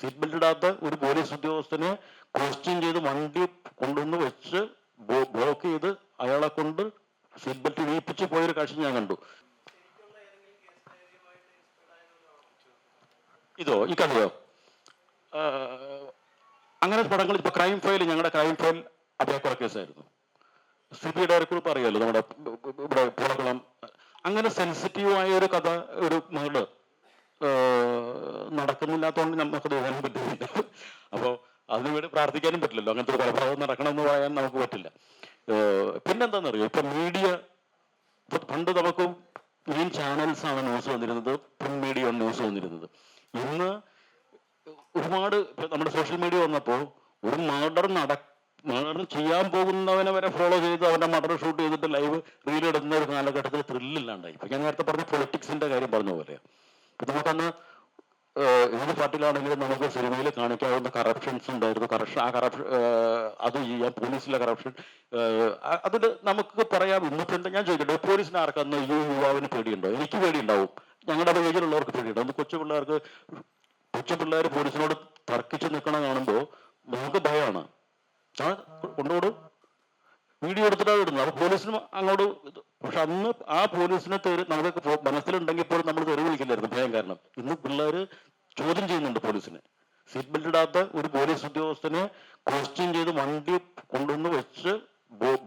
Seat belt ഇടാത്ത ഒരു police ഉദ്യോഗസ്ഥനെ ക്വസ്റ്റ്യൻ ചെയ്ത് വണ്ടി കൊണ്ടുവന്ന് വെച്ച് ബ്ലോക്ക് ചെയ്ത് അയാളെ കൊണ്ട് സീറ്റ് ബെൽറ്റ് വീപ്പിച്ച് പോയൊരു കാഴ്ച ഞാൻ കണ്ടു. ഇതോ ഈ ആ, അങ്ങനെ പടങ്ങൾ ഇപ്പൊ ക്രൈം ഫയൽ ഞങ്ങളുടെ ക്രൈം ഫയൽ അഭയക്കുറ കേസായിരുന്നു സി ബി ഡയറക്ടർ അറിയാലോ നമ്മുടെ ഇവിടെ പുറകുളം അങ്ങനെ സെൻസിറ്റീവായ ഒരു കഥ ഒരു മകൾ നടക്കുന്നില്ലാത്തതുകൊണ്ട് നമുക്ക് തോന്നാനും പറ്റുന്നില്ല. അപ്പോൾ അതിന് വേണ്ടി പ്രാർത്ഥിക്കാനും പറ്റില്ലല്ലോ. അങ്ങനത്തെ ഒരു കൊലപാതകം നടക്കണം എന്ന് പറയാൻ നമുക്ക് പറ്റില്ല. പിന്നെന്താണെന്നറിയോ ഇപ്പൊ മീഡിയ പണ്ട് നമുക്ക് മെയിൻ ചാനൽസ് ആണ് ന്യൂസ് വന്നിരുന്നത്. പ്രിന്റ് മീഡിയ ന്യൂസ് വന്നിരുന്നത്. ഇന്ന് ഒരുപാട് നമ്മുടെ സോഷ്യൽ മീഡിയ വന്നപ്പോൾ ഒരു മർഡർ നട മർഡർ ചെയ്യാൻ പോകുന്നവനെ വരെ ഫോളോ ചെയ്ത് അവന്റെ മർഡർ ഷൂട്ട് ചെയ്തിട്ട് ലൈവ് റീൽ ഇടുന്ന ഒരു കാലഘട്ടത്തിൽ ത്രില്ലില്ലാണ്ടായി ഇപ്പൊ ഞാൻ നേരത്തെ പറഞ്ഞ പൊളിറ്റിക്സിന്റെ കാര്യം പറഞ്ഞ പോലെയാണ് ഇപ്പൊ നമുക്കന്ന് ഏത് പാർട്ടിയിലാണെങ്കിലും നമുക്ക് സിനിമയിൽ കാണിക്കാവുന്ന കറപ്ഷൻസ് ഉണ്ടായിരുന്നു. കറപ്ഷൻ ആ കറപ്ഷൻ അത് ചെയ്യാം പോലീസിലെ കറപ്ഷൻ അതിൽ നമുക്ക് പറയാം ഇന്നിട്ടുണ്ട് ഞാൻ ചോദിക്കട്ടെ പോലീസിന് ആർക്കന്ന് ഈ യുവാവിന് പേടിയുണ്ടോ? എനിക്ക് പേടിയുണ്ടാവും. ഞങ്ങളുടെ ഏജിലുള്ളവർക്ക് പേടിയുണ്ടോ. അന്ന് കൊച്ചു പിള്ളേർക്ക് കൊച്ചു പിള്ളേർ പോലീസിനോട് തർക്കിച്ച് നിൽക്കണ കാണുമ്പോൾ നമുക്ക് ഭയമാണ്. ആ കൊണ്ടുപോടും വീഡിയോ എടുത്തിട്ടാണ് ഇടുന്നത്. അപ്പൊ പോലീസിനും അങ്ങോട്ട് പക്ഷെ അന്ന് ആ പോലീസിനെ തെറി നമുക്ക് മനസ്സിലുണ്ടെങ്കിൽ പോലും നമ്മൾ തെറി വിളിക്കില്ലായിരുന്നു. ഭയം കാരണം. ഇന്ന് പിള്ളേര് ചോദ്യം ചെയ്യുന്നുണ്ട് പോലീസിനെ. സീറ്റ് ബെൽറ്റ് ഇടാത്ത ഒരു പോലീസ് ഉദ്യോഗസ്ഥനെ ക്വസ്റ്റ്യൻ ചെയ്ത് വണ്ടി കൊണ്ടുവന്ന് വെച്ച്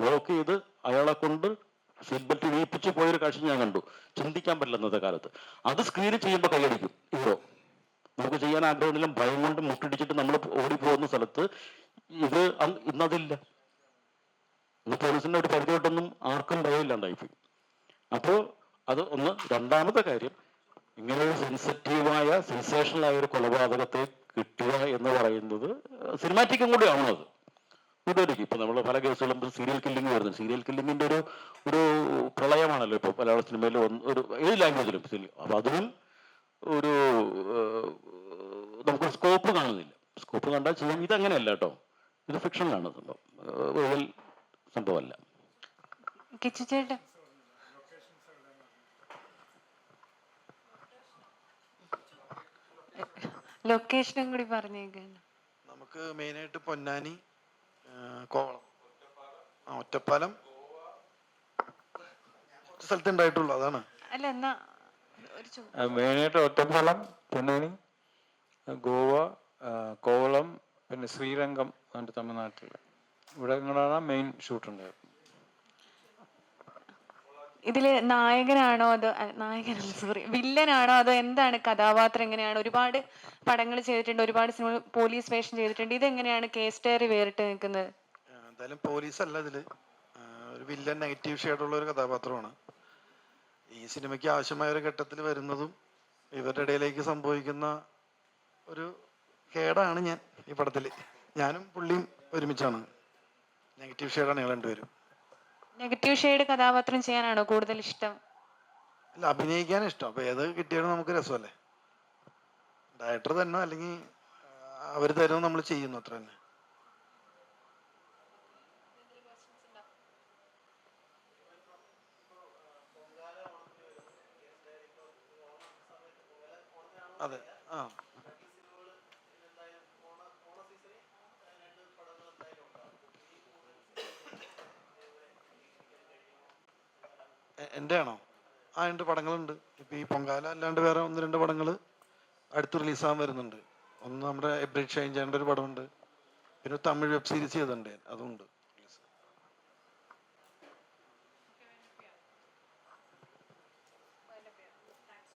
ബ്ലോക്ക് ചെയ്ത് അയാളെ കൊണ്ട് സീറ്റ് ബെൽറ്റ് ഇടിയിപ്പിച്ച് പോയൊരു കാഴ്ച ഞാൻ കണ്ടു. ചിന്തിക്കാൻ പറ്റില്ല ഇന്നത്തെ കാലത്ത്. അത് സ്ക്രീനിൽ ചെയ്യുമ്പോൾ കൈയടിക്കും ഇതോ നമുക്ക് ചെയ്യാൻ ആഗ്രഹമില്ലെങ്കിലും ഭയം കൊണ്ട് മുട്ടിടിച്ചിട്ട് നമ്മൾ ഓടിപ്പോകുന്ന സ്ഥലത്ത് ഇത് ഇന്നതില്ല. ഇന്ന് പോലീസിന്റെ ഒരു പരിധി തൊട്ടൊന്നും ആർക്കും ഭയമില്ലാണ്ടായിപ്പോയി. അപ്പോൾ അത് ഒന്ന് രണ്ടാമത്തെ കാര്യം ഇങ്ങനെ ഒരു സെൻസിറ്റീവായ സെൻസേഷണൽ ആയ ഒരു കൊലപാതകത്തെ കിട്ടുക എന്ന് പറയുന്നത് സിനിമാറ്റിക്കും കൂടി ആവണത് കൂട്ടുകാരിക്കും ഇപ്പൊ നമ്മൾ പല കേസുകളും സീരിയൽ കില്ലിംഗ് വരുന്നു. സീരിയൽ കില്ലിങ്ങിന്റെ ഒരു ഒരു പ്രളയമാണല്ലോ ഇപ്പൊ മലയാള സിനിമയിൽ ഒരു ഏത് ലാംഗ്വേജിലും അപ്പൊ അതും ഒരു നമുക്ക് സ്കോപ്പ് കാണുന്നില്ല. സ്കോപ്പ് കണ്ടാൽ ചെയ്യാം. ഇതങ്ങനെയല്ല കേട്ടോ. ഇത് ഫിക്ഷനിലാണ് സംഭവം സംഭവമല്ല. കിച്ചു ലൊക്കേഷനും കൂടി പറഞ്ഞേക്കാണ് നമുക്ക് മെയിനായിട്ട് പൊന്നാനി ആ, കോവളം. ആ ഒറ്റപ്പാലം. കുറച്ച് സ്ഥലത്ത് ഉണ്ടായിട്ടുള്ളൂ അതാണ്. അല്ല എന്നാ ഒരു ചോ- മെയിനായിട്ട് ഒറ്റപ്പാലം പൊന്നാനി ഗോവ ആ, കോവളം പിന്നെ ശ്രീരംഗം അതുകൊണ്ട് തമിഴ്നാട്ടിൽ ഇവിടങ്ങളാണ് മെയിൻ ഷൂട്ട് ഉണ്ടായത്. ഇതിൽ നായകനാണോ അതോ നായകനല്ല സോറി വില്ലനാണോ അതോ എന്താണ് കഥാപാത്രം എങ്ങനെയാണ്? ഒരുപാട് പടങ്ങൾ ചെയ്തിട്ടുണ്ട് ഒരുപാട് സിനിമ പോലീസ് വേഷം ചെയ്തിട്ടുണ്ട്. ഇതെങ്ങനെയാണ് കേസ് ഡയറി വേറിട്ട് നിൽക്കുന്നത്? എന്തായാലും പോലീസ് അല്ല ഇതിൽ ഒരു വില്ലൻ നെഗറ്റീവ് ഷെയ്ഡുള്ള ഒരു കഥാപാത്രമാണ്. ഈ സിനിമയ്ക്ക് ആവശ്യമായ ഒരു ഘട്ടത്തിൽ വരുന്നതും ഇവരുടെ ഇടയിലേക്ക് സംഭവിക്കുന്ന ഒരു കേടാണ് ഞാൻ ഈ പടത്തിൽ ഞാനും പുള്ളിയും ഒരുമിച്ചാണ്. നെഗറ്റീവ് ഷെയ്ഡാണ് ഞങ്ങൾ രണ്ടുപേരും. നെഗറ്റീവ് ഷെയ്ഡ് കഥാപാത്രം ചെയ്യാനാണോ കൂടുതൽ ഇഷ്ടം? അല്ല അഭിനയിക്കാൻ ഇഷ്ടം. അപ്പൊ ഏത് കിട്ടിയാലും നമുക്ക് രസമല്ലേ? ഡയറക്ടർ തന്നെ അല്ലെങ്കിൽ അവർ തരുന്നത് നമ്മൾ ചെയ്യുന്നു അത്ര തന്നെ. അതെ ആ. എന്റെ ആണോ ആ ഉണ്ട് പടങ്ങളുണ്ട്. ഇപ്പൊ ഈ പൊങ്കാല അല്ലാണ്ട് വേറെ ഒന്ന് രണ്ട് പടങ്ങൾ അടുത്ത് റിലീസാകാൻ വരുന്നുണ്ട്. ഒന്ന് നമ്മുടെ എബ്രിഡ് ഷൈൻ ചെയ്യേണ്ട ഒരു പടമുണ്ട്. പിന്നെ തമിഴ് വെബ് സീരീസ് ചെയ്തിട്ടുണ്ട്. അതുണ്ട്